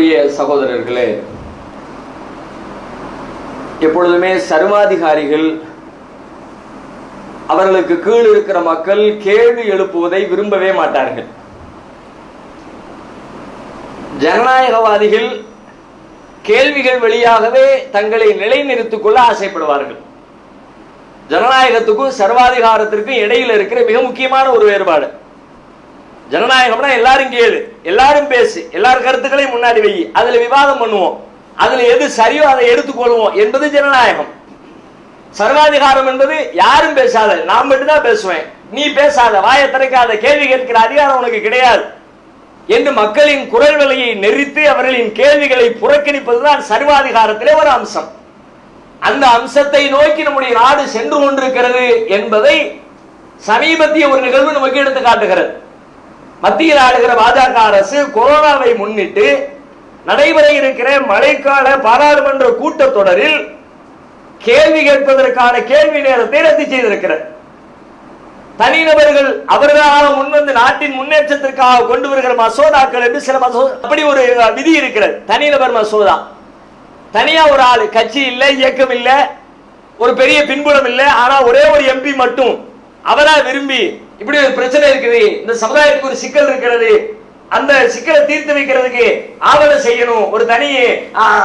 அன்புக்குரிய சகோதரர்களே எப்பொழுதுமே சர்வாதிகாரிகள் அவர்களுக்கு கீழ் இருக்கிற மக்கள் கேள்வி எழுப்புவதை விரும்பவே மாட்டார்கள். ஜனநாயகவாதிகள் கேள்விகள் வழியாகவே தங்களை நிலைநிறுத்திக் கொள்ள ஆசைப்படுவார்கள். ஜனநாயகத்துக்கும் சர்வாதிகாரத்திற்கும் இடையில் இருக்கிற மிக முக்கியமான ஒரு வேறுபாடு. ஜனநாயகம்னா எல்லாரும் கேளு எல்லாரும் பேசு எல்லார் கருத்துக்களையும் முன்னாடி வை. அதுல விவாதம் பண்ணுவோம். அதுல எது சரியோ அதை எடுத்துக்கொள்வோம் என்பது ஜனநாயகம். சர்வாதிகாரம் என்பது யாரும் பேசாத நான் மட்டும்தான் பேசுவேன். நீ பேசாத வாயை திறக்காத கேள்வி கேட்கிற அதிகாரம் உனக்கு கிடையாது. என்று மக்களின் குரல் விலையை நெறித்து அவர்களின் கேள்விகளை புறக்கணிப்பதுதான் சர்வாதிகாரத்திலே ஒரு அம்சம். அந்த அம்சத்தை நோக்கி நம்முடைய நாடு சென்று கொண்டிருக்கிறது என்பதை சமீபத்திய ஒரு நிகழ்வு நமக்கு எடுத்து காட்டுகிறது. மத்தியில் ஆளுகிற பாஜக அரசு கொரோனாவை முன்னிட்டு நடைபெற இருக்கிற மழைக்கால பாராளுமன்ற கூட்டத்தொடரில் கேள்வி கேட்பதற்கான கேள்வி நேரத்தை ரத்து செய்திருக்கிறார். தனிநபர்கள் அவர்களாக முன்வந்து நாட்டின் முன்னேற்றத்திற்காக கொண்டு வருகிற மசோதாக்கள் என்று சில மசோதா அப்படி ஒரு விதி இருக்கிறது. தனிநபர் மசோதா. தனியா ஒரு ஆள் கட்சி இல்லை இயக்கம் இல்லை ஒரு பெரிய பின்புலம் இல்லை ஆனா ஒரே ஒரு எம்பி மட்டும் அவரா விரும்பி இப்படி ஒரு பிரச்சனை இருக்குது. இந்த சமுதாயத்துக்கு ஒரு சிக்கல் இருக்கிறது. அந்த சிக்கலை தீர்த்து வைக்கிறதுக்கு ஆவலை செய்யணும். ஒரு தனி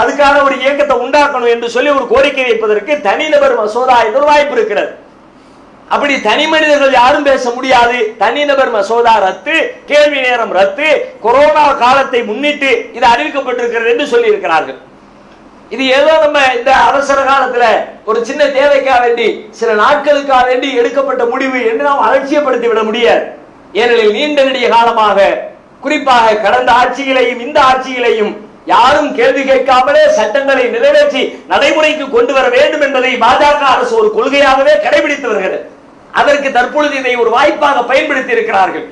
அதுக்கான ஒரு இயக்கத்தை உண்டாக்கணும் என்று சொல்லி ஒரு கோரிக்கை வைப்பதற்கு தனிநபர் மசோதா என்ற ஒரு வாய்ப்பு இருக்கிறது. அப்படி தனி மனிதர்கள் யாரும் பேச முடியாது. தனிநபர் மசோதா ரத்து கேள்வி நேரம் ரத்து கொரோனா காலத்தை முன்னிட்டு இது அறிவிக்கப்பட்டிருக்கிறது என்று சொல்லி இருக்கிறார்கள் இது ஏதோ நம்ம இந்த அவசர காலத்துல ஒரு சின்ன தேவைக்காக வேண்டி சில நாட்களுக்காக வேண்டி எடுக்கப்பட்ட முடிவு என்று நாம் அலட்சியப்படுத்தி விட முடியாது. ஏனெனில் நீண்ட நெடிய காலமாக குறிப்பாக கடந்த ஆட்சியிலையும் இந்த ஆட்சியிலையும் யாரும் கேள்வி கேட்காமலே சட்டங்களை நிறைவேற்றி நடைமுறைக்கு கொண்டு வர வேண்டும் என்பதை பாஜக அரசு ஒரு கொள்கையாகவே கடைபிடித்து வருகிறது. அதற்கு தற்பொழுது இதை ஒரு வாய்ப்பாக பயன்படுத்தி இருக்கிறார்கள்.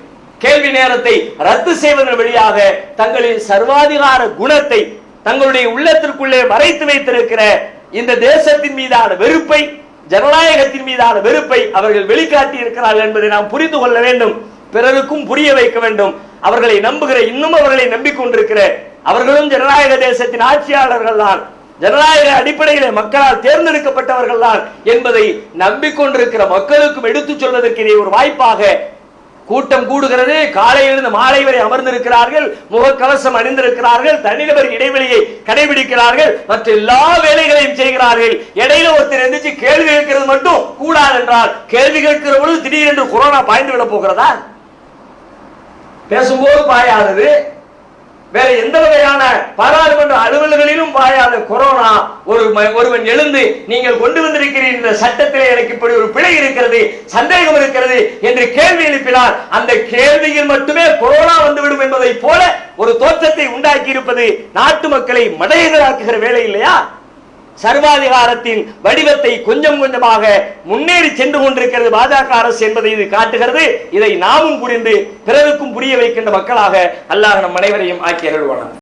கேள்வி நேரத்தை ரத்து செய்வதன் வழியாக தங்களின் சர்வாதிகார குணத்தை தங்களுடைய உள்ளத்திற்குள்ளே மறைத்து வைத்திருக்கிற இந்த தேசத்தின் மீதான வெறுப்பை ஜனநாயகத்தின் மீதான வெறுப்பை அவர்கள் வெளிக்காட்டி இருக்கிறார்கள் என்பதை நாம் புரிந்து கொள்ள வேண்டும். பிறருக்கும் புரிய வைக்க வேண்டும். அவர்களை நம்புகிற இன்னும் அவர்களை நம்பிக்கொண்டிருக்கிற அவர்களும் ஜனநாயக தேசத்தின் ஆட்சியாளர்கள் தான். ஜனநாயக அடிப்படையில் மக்களால் தேர்ந்தெடுக்கப்பட்டவர்கள் தான் என்பதை நம்பிக்கொண்டிருக்கிற மக்களுக்கும் எடுத்துச் சொல்வதற்கு இதை ஒரு வாய்ப்பாக கூட்டம் கூடுகிறது. காலையிலிருந்து மாலை வரை அமர்ந்திருக்கிறார்கள். முகக்கவசம் அணிந்திருக்கிறார்கள். தனிநபர் இடைவெளியை கடைபிடிக்கிறார்கள். மற்ற எல்லா வேலைகளையும் செய்கிறார்கள். இடையில ஒருத்தர் எந்திரிச்சு கேள்வி கேட்கிறது மட்டும் கூடாது என்றால் கேள்வி கேட்கிற பொழுது திடீரென்று கொரோனா பாய்ந்து விட போகிறதா? பேசும்போது பாயாதது. வேற எந்த வகையான பாராளுமன்ற அலுவல்களிலும் பாயாத கொரோனா ஒரு ம- ஒருவன் எழுந்து நீங்கள் கொண்டு வந்திருக்கிறீர்கள் இந்த சட்டத்திலே எனக்கு இப்படி ஒரு பிழை இருக்கிறது சந்தேகம் இருக்கிறது என்று கேள்வி எழுப்பினார் அந்த கேள்வியில் மட்டுமே கொரோனா வந்துவிடும் என்பதை போல ஒரு தோற்றத்தை உண்டாக்கி இருப்பது நாட்டு மக்களை மடையர்களாக்குகிற வேலை இல்லையா? சர்வாதிகாரத்தின் வடிவத்தை கொஞ்சம் கொஞ்சமாக முன்னேறி சென்று கொண்டிருக்கிறது பாஜக அரசு என்பதை இது காட்டுகிறது. இதை நாமும் புரிந்து பிறருக்கும் புரிய வைக்கின்ற மக்களாக அல்லாஹ் நம் அனைவரையும் ஆக்கி அருள்வானார்